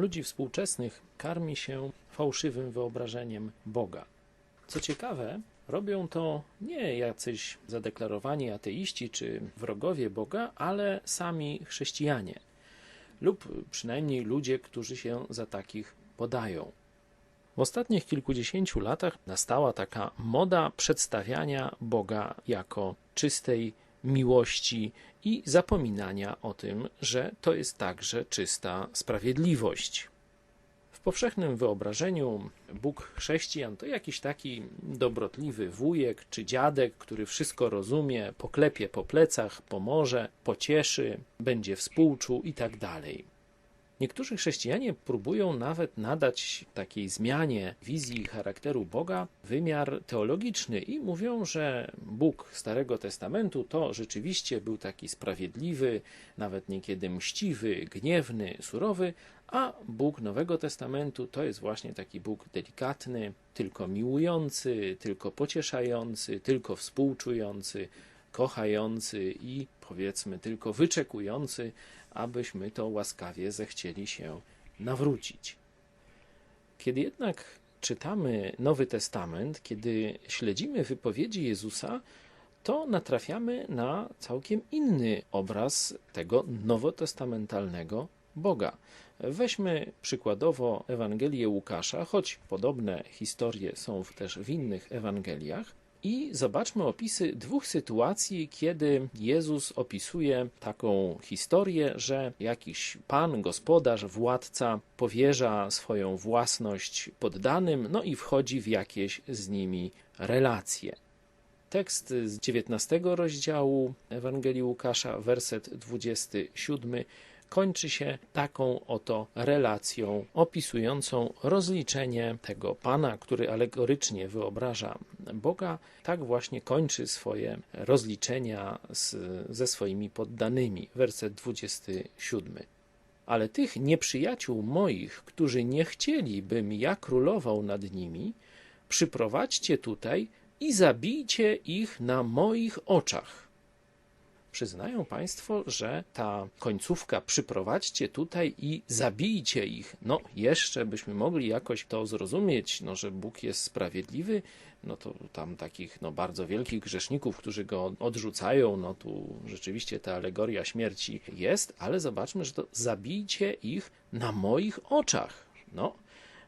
ludzi współczesnych karmi się fałszywym wyobrażeniem Boga. Co ciekawe, robią to nie jacyś zadeklarowani ateiści czy wrogowie Boga, ale sami chrześcijanie lub przynajmniej ludzie, którzy się za takich podają. W ostatnich kilkudziesięciu latach nastała taka moda przedstawiania Boga jako czystej miłości i zapominania o tym, że to jest także czysta sprawiedliwość. W powszechnym wyobrażeniu Bóg chrześcijan to jakiś taki dobrotliwy wujek czy dziadek, który wszystko rozumie, poklepie po plecach, pomoże, pocieszy, będzie współczuł i tak dalej. Niektórzy chrześcijanie próbują nawet nadać takiej zmianie wizji charakteru Boga wymiar teologiczny i mówią, że Bóg Starego Testamentu to rzeczywiście był taki sprawiedliwy, nawet niekiedy mściwy, gniewny, surowy, a Bóg Nowego Testamentu to jest właśnie taki Bóg delikatny, tylko miłujący, tylko pocieszający, tylko współczujący, kochający i powiedzmy tylko wyczekujący abyśmy to łaskawie zechcieli się nawrócić. Kiedy jednak czytamy Nowy Testament, kiedy śledzimy wypowiedzi Jezusa, to natrafiamy na całkiem inny obraz tego nowotestamentalnego Boga. Weźmy przykładowo Ewangelię Łukasza, choć podobne historie są też w innych Ewangeliach. I zobaczmy opisy dwóch sytuacji, kiedy Jezus opisuje taką historię, że jakiś pan, gospodarz, władca powierza swoją własność poddanym, no i wchodzi w jakieś z nimi relacje. Tekst z 19 rozdziału Ewangelii Łukasza, werset 27 kończy się taką oto relacją opisującą rozliczenie tego Pana, który alegorycznie wyobraża Boga. Tak właśnie kończy swoje rozliczenia z, ze swoimi poddanymi. Werset 27. Ale tych nieprzyjaciół moich, którzy nie chcieli, bym ja królował nad nimi, przyprowadźcie tutaj i zabijcie ich na moich oczach Przyznają Państwo, że ta końcówka przyprowadźcie tutaj i zabijcie ich. No, jeszcze byśmy mogli jakoś to zrozumieć, no, że Bóg jest sprawiedliwy, no to tam takich no, bardzo wielkich grzeszników, którzy go odrzucają, no tu rzeczywiście ta alegoria śmierci jest, ale zobaczmy, że to zabijcie ich na moich oczach. No,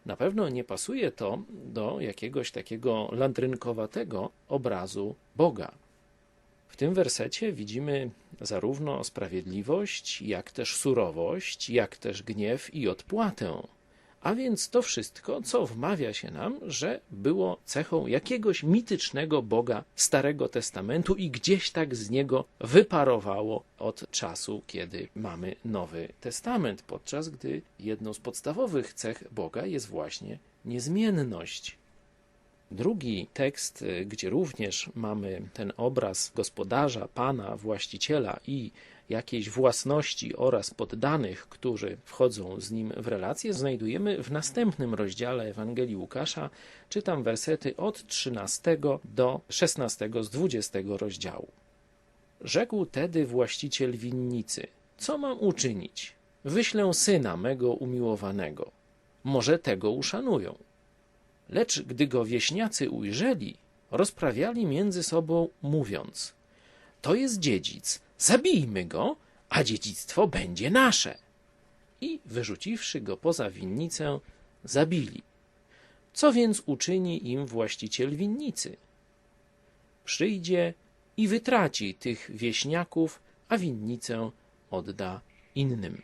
na pewno nie pasuje to do jakiegoś takiego landrynkowatego obrazu Boga. W tym wersecie widzimy zarówno sprawiedliwość, jak też surowość, jak też gniew i odpłatę. A więc to wszystko, co wmawia się nam, że było cechą jakiegoś mitycznego Boga Starego Testamentu i gdzieś tak z niego wyparowało od czasu, kiedy mamy Nowy Testament, podczas gdy jedną z podstawowych cech Boga jest właśnie niezmienność. Drugi tekst, y, gdzie również mamy ten obraz gospodarza, pana, właściciela i jakiejś własności oraz poddanych, którzy wchodzą z nim w relacje, znajdujemy w następnym rozdziale Ewangelii Łukasza. Czytam wersety od 13 do 16 z 20 rozdziału. Rzekł tedy właściciel winnicy: Co mam uczynić? Wyślę syna mego umiłowanego. Może tego uszanują. Lecz gdy go wieśniacy ujrzeli, rozprawiali między sobą, mówiąc: To jest dziedzic, zabijmy go, a dziedzictwo będzie nasze. I wyrzuciwszy go poza winnicę, zabili. Co więc uczyni im właściciel winnicy? Przyjdzie i wytraci tych wieśniaków, a winnicę odda innym.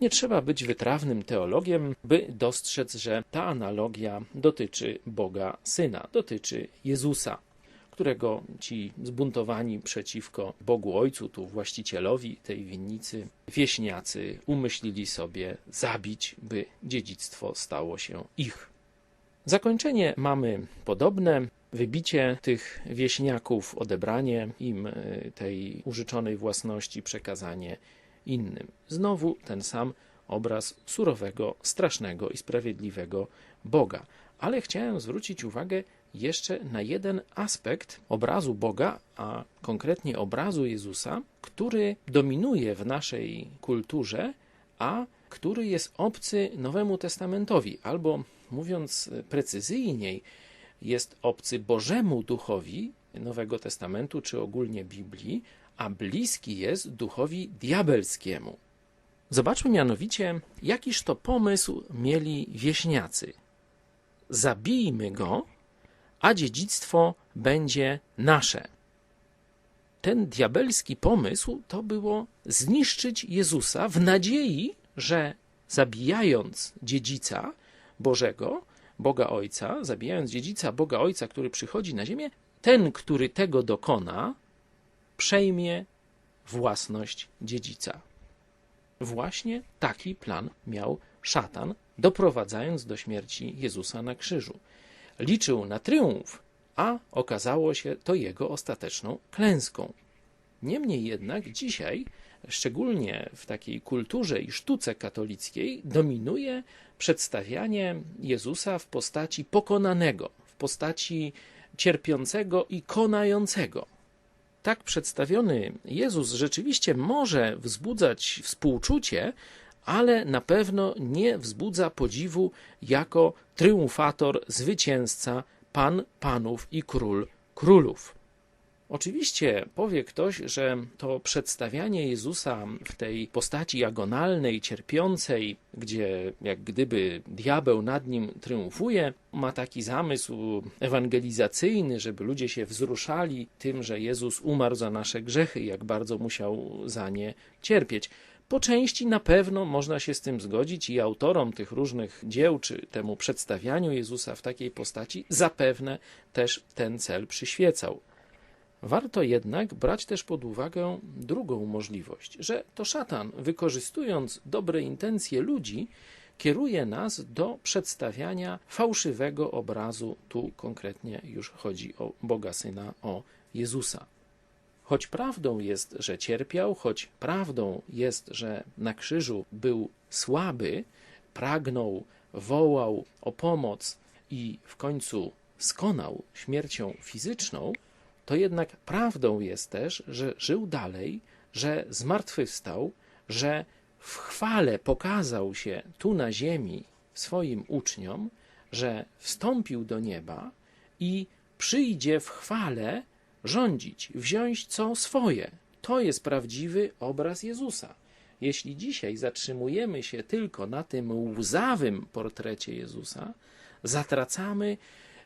Nie trzeba być wytrawnym teologiem, by dostrzec, że ta analogia dotyczy Boga Syna, dotyczy Jezusa, którego ci zbuntowani przeciwko Bogu Ojcu, tu właścicielowi tej winnicy, wieśniacy umyślili sobie zabić, by dziedzictwo stało się ich. Zakończenie mamy podobne. Wybicie tych wieśniaków, odebranie im e, tej użyczonej własności, przekazanie innym. Znowu ten sam obraz surowego, strasznego i sprawiedliwego Boga. Ale chciałem zwrócić uwagę jeszcze na jeden aspekt obrazu Boga, a konkretnie obrazu Jezusa, który dominuje w naszej kulturze, a który jest obcy Nowemu Testamentowi, albo mówiąc precyzyjniej, jest obcy Bożemu Duchowi Nowego Testamentu, czy ogólnie Biblii, a bliski jest duchowi diabelskiemu. Zobaczmy mianowicie, jakiż to pomysł mieli wieśniacy. Zabijmy go, a dziedzictwo będzie nasze. Ten diabelski pomysł to było zniszczyć Jezusa w nadziei, że zabijając dziedzica Bożego, Boga Ojca, zabijając dziedzica Boga Ojca, który przychodzi na ziemię, ten, który tego dokona, przejmie własność dziedzica. Właśnie taki plan miał szatan, doprowadzając do śmierci Jezusa na krzyżu. Liczył na triumf, a okazało się to jego ostateczną klęską. Niemniej jednak dzisiaj, szczególnie w takiej kulturze i sztuce katolickiej, dominuje przedstawianie Jezusa w postaci pokonanego, w postaci cierpiącego i konającego. Tak przedstawiony Jezus rzeczywiście może wzbudzać współczucie, ale na pewno nie wzbudza podziwu jako triumfator, zwycięzca, pan panów i król królów. Oczywiście powie ktoś, że to przedstawianie Jezusa w tej postaci agonalnej, cierpiącej, gdzie jak gdyby diabeł nad nim triumfuje, ma taki zamysł ewangelizacyjny, żeby ludzie się wzruszali tym, że Jezus umarł za nasze grzechy, jak bardzo musiał za nie cierpieć. Po części na pewno można się z tym zgodzić i autorom tych różnych dzieł, czy temu przedstawianiu Jezusa w takiej postaci zapewne też ten cel przyświecał. Warto jednak brać też pod uwagę drugą możliwość, że to szatan, wykorzystując dobre intencje ludzi, kieruje nas do przedstawiania fałszywego obrazu. Tu konkretnie już chodzi o Boga Syna, o Jezusa. Choć prawdą jest, że cierpiał, choć prawdą jest, że na krzyżu był słaby, pragnął, wołał o pomoc i w końcu skonał śmiercią fizyczną, to jednak prawdą jest też, że żył dalej, że zmartwychwstał, że w chwale pokazał się tu na ziemi swoim uczniom, że wstąpił do nieba i przyjdzie w chwale rządzić, wziąć co swoje. To jest prawdziwy obraz Jezusa. Jeśli dzisiaj zatrzymujemy się tylko na tym łzawym portrecie Jezusa, zatracamy,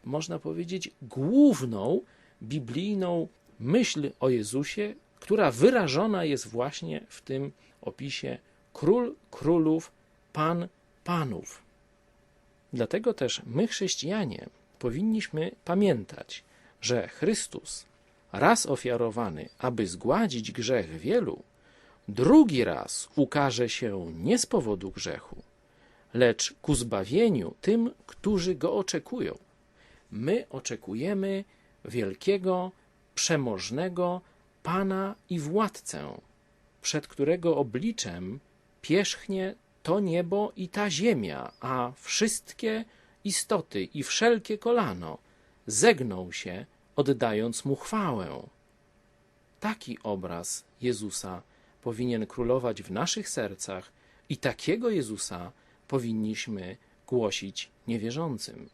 można powiedzieć, główną biblijną myśl o Jezusie, która wyrażona jest właśnie w tym opisie król królów, pan panów. Dlatego też my, chrześcijanie, powinniśmy pamiętać, że Chrystus, raz ofiarowany, aby zgładzić grzech wielu, drugi raz ukaże się nie z powodu grzechu, lecz ku zbawieniu tym, którzy go oczekują. My oczekujemy wielkiego, przemożnego Pana i Władcę, przed którego obliczem pierzchnie to niebo i ta ziemia, a wszystkie istoty i wszelkie kolano zegną się, oddając mu chwałę. Taki obraz Jezusa powinien królować w naszych sercach i takiego Jezusa powinniśmy głosić niewierzącym.